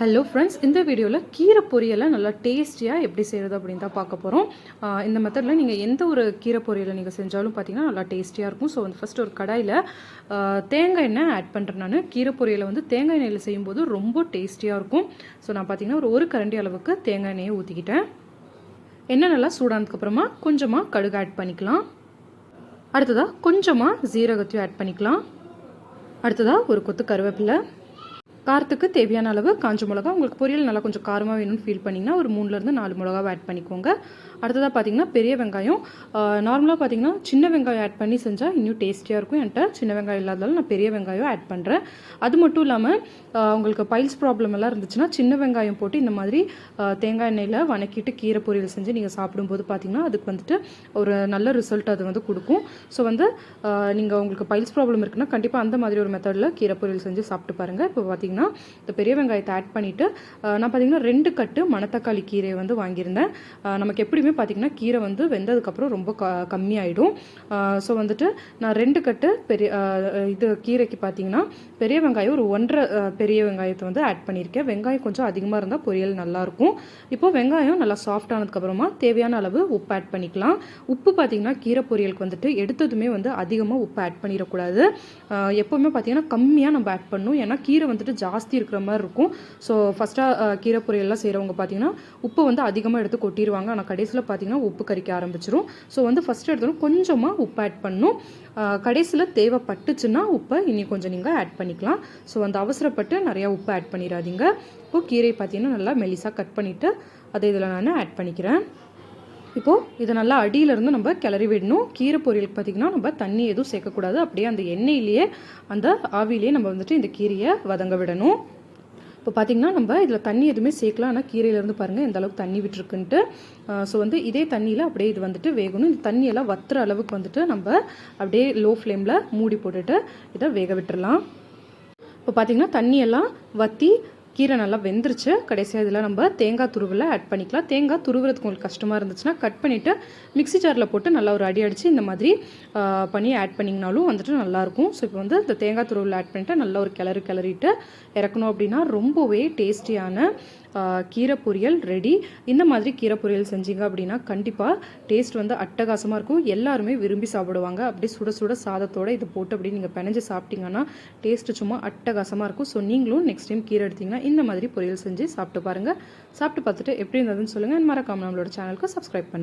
Hello friends இந்த வீடியோவில் கீரை பொரியலை நல்லா டேஸ்டியாக எப்படி செய்கிறது அப்படின்னு தான் பார்க்க போகிறோம் இந்த மெத்தடில் நீங்கள் எந்த ஒரு கீரை பொரியலை நீங்கள் செஞ்சாலும் பார்த்தீங்கன்னா நல்லா டேஸ்டியாக இருக்கும். ஸோ வந்து ஃபஸ்ட்டு ஒரு கடாயில் தேங்காய் எண்ணெய் ஆட் பண்ணுறேன் நான். கீரை பொரியலை வந்து தேங்காய் எண்ணெயில் செய்யும்போது ரொம்ப டேஸ்டியாக இருக்கும். ஸோ நான் பார்த்தீங்கன்னா ஒரு ஒரு கரண்டி அளவுக்கு தேங்காய் எண்ணெயை ஊற்றிக்கிட்டேன் எண்ணெய் நல்லா சூடானதுக்கப்புறமா கொஞ்சமாக கடுகு ஆட் பண்ணிக்கலாம். அடுத்ததாக கொஞ்சமாக ஜீரகத்தையும் ஆட் பண்ணிக்கலாம். அடுத்ததாக ஒரு கொத்து கருவேப்பிலை. காரத்துக்கு தேவையான அளவு காஞ்ச மிளகா உங்களுக்கு பொரியல் நல்லா கொஞ்சம் காரமாக வேணும்னு ஃபீல் பண்ணிங்கன்னா ஒரு மூணுலேருந்து நாலு மிளகாவை ஆட் பண்ணிக்கோங்க. அடுத்ததாக பார்த்தீங்கன்னா பெரிய வெங்காயம். நார்மலாக பார்த்தீங்கன்னா சின்ன வெங்காயம் ஆட் பண்ணி செஞ்சால் இன்னும் டேஸ்டியாக இருக்கும். என்கிட்ட சின்ன வெங்காயம் இல்லாததால் நான் பெரிய வெங்காயம் ஆட் பண்ணுறேன் அது மட்டும் இல்லாமல் உங்களுக்கு பைல்ஸ் ப்ராப்ளம் எல்லாம் இருந்துச்சுன்னா சின்ன வெங்காயம் போட்டு இந்த மாதிரி தேங்காய் எண்ணெயில் வணக்கிட்டு கீரை பொரியல் செஞ்சு நீங்கள் சாப்பிடும்போது பார்த்தீங்கன்னா அதுக்கு வந்துட்டு ஒரு நல்ல ரிசல்ட் அது வந்து கொடுக்கும். ஸோ வந்து நீங்கள் உங்களுக்கு பைல்ஸ் ப்ராப்ளம் இருக்குன்னா கண்டிப்பாக அந்த மாதிரி ஒரு மெத்தடில் கீரை பொரியல் செஞ்சு சாப்பிட்டு பாருங்கள் இப்போ பார்த்தீங்கன்னா இந்த பெரிய வெங்காயத்தை ஆட் பண்ணிவிட்டு நான் பார்த்தீங்கன்னா ரெண்டு கட்டு மணத்தக்காளி கீரையை வந்து வாங்கியிருந்தேன். நமக்கு எப்படியுமே பார்த்தீங்கன்னா பார்த்திங்கன்னா கீரை வந்து வெந்ததுக்கப்புறம் ரொம்ப க கம்மியாயிடும். ஸோ வந்துட்டு நான் ரெண்டு கட்டு பெரிய இது கீரைக்கு பார்த்தீங்கன்னா பெரிய வெங்காயம் ஒரு ஒன்றரை பெரிய வெங்காயத்தை வந்து ஆட் பண்ணியிருக்கேன். வெங்காயம் கொஞ்சம் அதிகமாக இருந்தால் பொரியல் நல்லாயிருக்கும். இப்போது வெங்காயம் நல்லா சாஃப்ட் ஆனதுக்கப்புறமா தேவையான அளவு உப்பு ஆட் பண்ணிக்கலாம். உப்பு பார்த்திங்கன்னா கீரை பொரியலுக்கு வந்துட்டு எடுத்ததுமே வந்து அதிகமாக உப்பு ஆட் பண்ணிடக்கூடாது. எப்போவுமே பார்த்திங்கன்னா கம்மியாக நம்ம ஆட் பண்ணணும். ஏன்னா கீரை வந்துட்டு ஜாஸ்தி இருக்கிற மாதிரி இருக்கும். ஸோ ஃபஸ்ட்டாக கீரை பொரியல்லாம் செய்கிறவங்க பார்த்தீங்கன்னா உப்பு வந்து அதிகமாக எடுத்து கொட்டிடுவாங்க ஆனால் கடைசியில் பார்த்தீங்கன்னா உப்பு கறிக்க ஆரம்பிச்சிடும் ஸோ வந்து ஃபஸ்ட்டு எடுத்தோம் கொஞ்சமாக உப்பு ஆட் பண்ணும். கடைசியில் தேவைப்பட்டுச்சுன்னா உப்பை இனி கொஞ்சம் நீங்கள் ஆட் பண்ணிக்கலாம். ஸோ வந்து அவசரப்பட்டு நிறையா உப்பு ஆட் பண்ணிடாதீங்க. இப்போது கீரை பார்த்தீங்கன்னா நல்லா மெலிசாக கட் பண்ணிவிட்டு அதை இதில் நான் ஆட் பண்ணிக்கிறேன். இப்போது இதை நல்லா அடியிலேருந்து நம்ம கிளறி விடணும். கீரை பொரியலுக்கு பார்த்திங்கன்னா நம்ம தண்ணி எதுவும் சேர்க்கக்கூடாது. அப்படியே அந்த எண்ணெயிலேயே அந்த ஆவிலேயே நம்ம வந்துட்டு இந்த கீரையை வதங்க விடணும். இப்போ பார்த்திங்கன்னா நம்ம இதில் தண்ணி எதுவுமே சேர்க்கலாம். ஆனால் கீரையிலேருந்து பாருங்கள் எந்த அளவுக்கு தண்ணி விட்டுருக்குன்ட்டு. ஸோ வந்து இதே தண்ணியில் அப்படியே இது வந்துட்டு வேகணும். இந்த தண்ணியெல்லாம் வத்துற அளவுக்கு வந்துட்டு நம்ம அப்படியே லோ ஃப்ளேமில் மூடி போட்டுட்டு இதை வேக விட்டுடலாம் இப்போ பார்த்திங்கன்னா தண்ணியெல்லாம் வற்றி கீரை நல்லா வெந்துருச்சு. கடைசியாக இதில் நம்ம தேங்காய் துருவில் ஆட் பண்ணிக்கலாம். தேங்காய் துருவுறதுக்கு உங்களுக்கு கஷ்டமாக இருந்துச்சுன்னா கட் பண்ணிவிட்டு மிக்சி ஜாரில் போட்டு நல்லா ஒரு அடி அடித்து இந்த மாதிரி பண்ணி ஆட் பண்ணிங்கனாலும் வந்துட்டு நல்லாயிருக்கும் ஸோ இப்போ வந்து இந்த தேங்காய் துருவில் ஆட் பண்ணிவிட்டு நல்லா ஒரு கிளறு கிளறிட்டு இறக்கணும் அப்படின்னா ரொம்பவே டேஸ்டியான கீரை பொரியல் ரெடி இந்த மாதிரி கீரை பொரியல் செஞ்சீங்க அப்படின்னா கண்டிப்பாக டேஸ்ட் வந்து அட்டகாசமாக இருக்கும். எல்லாருமே விரும்பி சாப்பிடுவாங்க. அப்படியே சுட சுட சாதத்தோடு இதை போட்டு அப்படி நீங்கள் பிணைஞ்சு சாப்பிட்டீங்கன்னா டேஸ்ட்டு சும்மா அட்டகாசமாக இருக்கும். ஸோ நீங்களும் நெக்ஸ்ட் டைம் கீரை எடுத்திங்கன்னா இந்த மாதிரி பொரியல் செஞ்சு சாப்பிட்டு பாருங்கள் சாப்பிட்டு பார்த்துட்டு எப்படி இருந்ததுன்னு சொல்லுங்கள் மறக்காமல் நம்மளோட சேனலுக்கு சப்ஸ்கிரைப் பண்ணுங்கள்